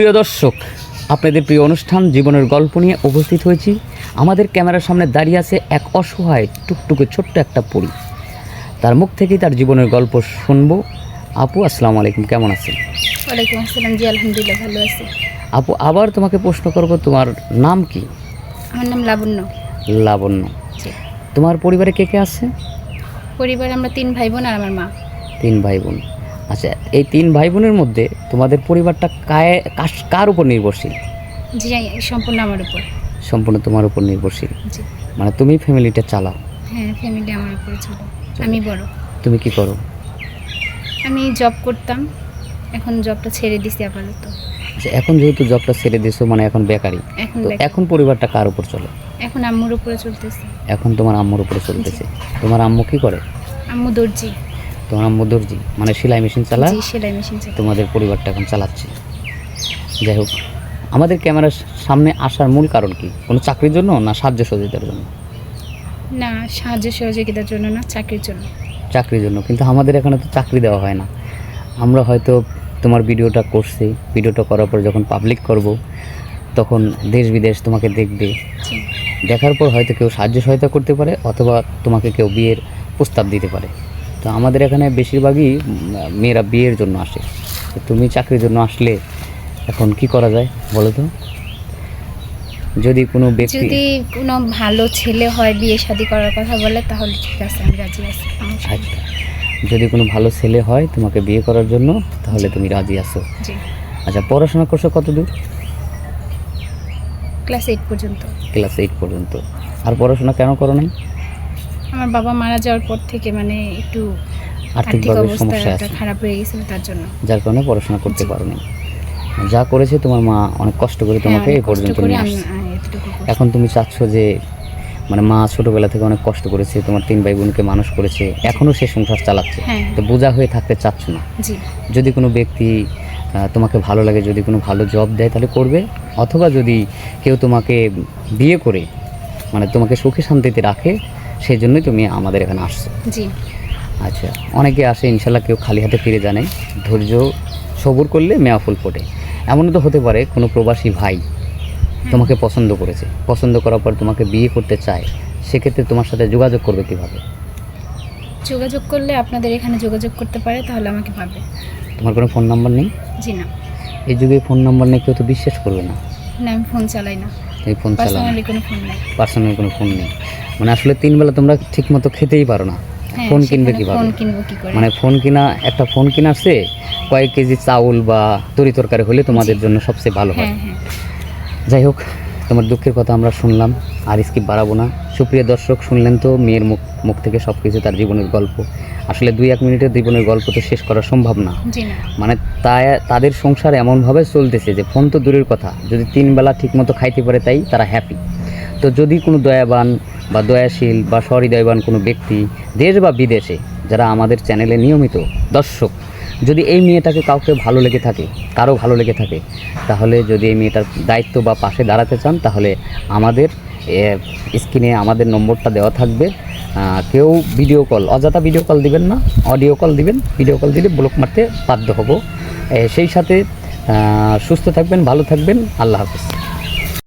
প্রিয় দর্শক আপনাদের প্রিয় অনুষ্ঠান জীবনের গল্প নিয়ে উপস্থিত হয়েছি। আমাদের ক্যামেরার সামনে দাঁড়িয়ে আছে এক অসহায় টুকটুকে ছোট্ট একটা পরী। তার মুখ থেকেই তার জীবনের গল্প শুনব। আপু আসসালামু আলাইকুম কেমন আছেন? ওয়ালাইকুম আসসালাম জি আলহামদুলিল্লাহ ভালো আছি। আপু আবার তোমাকে প্রশ্ন করব তোমার নাম কি? আমার নাম লাবণ্য। লাবণ্য। তোমার পরিবারে কে কে আছে? পরিবারে আমরা তিন ভাই বোন আর আমার মা। তিন ভাই বোন। আচ্ছা এই তিন ভাই বোনের মধ্যে তোমাদের পরিবারটা কায় কার উপর নির্ভরশীল? জি সম্পূর্ণ আমার উপর। সম্পূর্ণ তোমার উপর নির্ভরশীল? জি। মানে তুমি ফ্যামিলিটা চালাও? হ্যাঁ ফ্যামিলি আমার উপরে ছিল আমি বড়। তুমি কি করো? আমি জব করতাম এখন জবটা ছেড়ে দিছি আপাতত। আচ্ছা এখন যেহেতু জবটা ছেড়ে দিয়েছ মানে এখন বেকারি। তো এখন পরিবারটা কার উপর চলে? এখন আম্মুর উপরে চলতেছে। এখন তোমার আম্মুর উপরে চলতেছে। তোমার আম্মু কি করে? আম্মু দর্জি। তোমার আম্মু দর্জি মানে সেলাই মেশিন চালায় জি সেলাই মেশিন তোমাদের পরিবারটা এখন চালাচ্ছে। যাই হোক আমাদের ক্যামেরার সামনে আসার মূল কারণ কি? কোনো চাকরির জন্য না সাহায্য সহযোগিতার জন্য? না সাহায্য সহযোগিতার জন্য না চাকরির জন্য। চাকরির জন্য কিন্তু আমাদের এখানে তো চাকরি দেওয়া হয় না। আমরা হয়তো তোমার ভিডিওটা করছি ভিডিওটা করার পর যখন পাবলিক করব তখন দেশ বিদেশ তোমাকে দেখবে। দেখার পর হয়তো কেউ সাহায্য সহায়তা করতে পারে অথবা তোমাকে কেউ বিয়ের প্রস্তাব দিতে পারে। তো আমাদের এখানে বেশিরভাগই মেয়েরা বিয়ের জন্য আসে। তো তুমি চাকরির জন্য আসলে এখন কি করা যায় বলো তো? যদি কোনো ব্যক্তি যদি কোনো ভালো ছেলে হয় বিয়ে শাদী করার কথা বলে তাহলে ঠিক আছে আমি রাজি আছি। আচ্ছা। যদি কোনো ভালো ছেলে হয় তোমাকে বিয়ে করার জন্য তাহলে তুমি রাজি আছো। আচ্ছা পড়াশোনা করছ কত দূর ক্লাস এইট পর্যন্ত। ক্লাস এইট পর্যন্ত। আর পড়াশোনা কেন করো নাই? আমার বাবা মারা যাওয়ার পর থেকে মানে একটু আর্থিক আর্থিকভাবে সমস্যা আছে। খারাপ হয়ে গেছিল তার জন্য। যার কারণে পড়াশোনা করতে জি। পারো নাই যা করেছে তোমার মা অনেক কষ্ট করে তোমাকে হ্যাঁ, এই পর্যন্ত নিয়ে আসছে। এখন তুমি চাচ্ছ যে মানে মা ছোটবেলা থেকে অনেক কষ্ট করেছে তোমার তিন ভাই বোনকে মানুষ করেছে এখনও সে সংসার চালাচ্ছে। হ্যাঁ তো বোঝা হয়ে থাকতে চাচ্ছ না। যদি কোনো ব্যক্তি তোমাকে ভালো লাগে যদি কোনো ভালো জব দেয় তাহলে করবে। অথবা যদি কেউ তোমাকে বিয়ে করে মানে তোমাকে সুখে শান্তিতে রাখে সেই জন্যই তুমি আমাদের এখানে আসছো। জি। আচ্ছা অনেকে আসে ইনশাল্লাহ কেউ খালি হাতে ফিরে জানে ধৈর্য সবুর করলে মেয়া ফুল ফোটে। এমনও তো হতে পারে কোনো প্রবাসী ভাই তোমাকে পছন্দ করেছে। পছন্দ করার পর তোমাকে বিয়ে করতে চায়। সেক্ষেত্রে তোমার সাথে যোগাযোগ করবে কীভাবে? যোগাযোগ করলে আপনাদের এখানে যোগাযোগ করতে পারে তাহলে আমাকে পাবে তোমার কোনো ফোন নাম্বার নেই? জি না। এই যুগে ফোন নাম্বার নেই কেউ তো বিশ্বাস করবে না। না আমি ফোন চালাই না। এই ফোন চালানো পার্সোনালি কোনো ফোন পার্সোনাল কোনো ফোন নেই। মানে আসলে তিন বেলা তোমরা ঠিক মতো খেতেই পারো না। হ্যাঁ, ফোন কিনবে কীভাবে? মানে ফোন কিনা একটা ফোন কিনা আছে কয়েক কেজি চাউল বা তরি তরকারি হলে তোমাদের জন্য সবচেয়ে ভালো হয়। হ্যাঁ হ্যাঁ। যাই হোক তোমার দুঃখের কথা আমরা শুনলাম আর স্কিপ বাড়াবো না। সুপ্রিয় দর্শক শুনলেন তো মেয়ের মুখ মুখ থেকে সব কিছু তার জীবনের গল্প। আসলে দুই এক মিনিটের জীবনের গল্প তো শেষ করা সম্ভব না। মানে তাই তাদের সংসার এমনভাবে চলতেছে যে ফোন তো দূরের কথা যদি তিন বেলা ঠিকমতো খাইতে পারে তাই তারা হ্যাপি তো যদি কোনো দয়াবান বা দয়াশীল বা সহৃদয়বান কোনো ব্যক্তি দেশ বা বিদেশে যারা আমাদের চ্যানেলে নিয়মিত দর্শক যদি এই মেয়েটাকে কাউকে ভালো লেগে থাকে, কারও ভালো লেগে থাকে, তাহলে যদি এই মেয়েটার দায়িত্ব বা পাশে দাঁড়াতে চান, তাহলে আমাদের স্ক্রিনে আমাদের নম্বরটা দেওয়া থাকবে। কেউ ভিডিও কল অযথা ভিডিও কল দিবেন না অডিও কল দিবেন ভিডিও কল দিলে ব্লক মারতে বাধ্য হব। সেই সাথে সুস্থ থাকবেন, ভালো থাকবেন, আল্লাহ হাফিজ।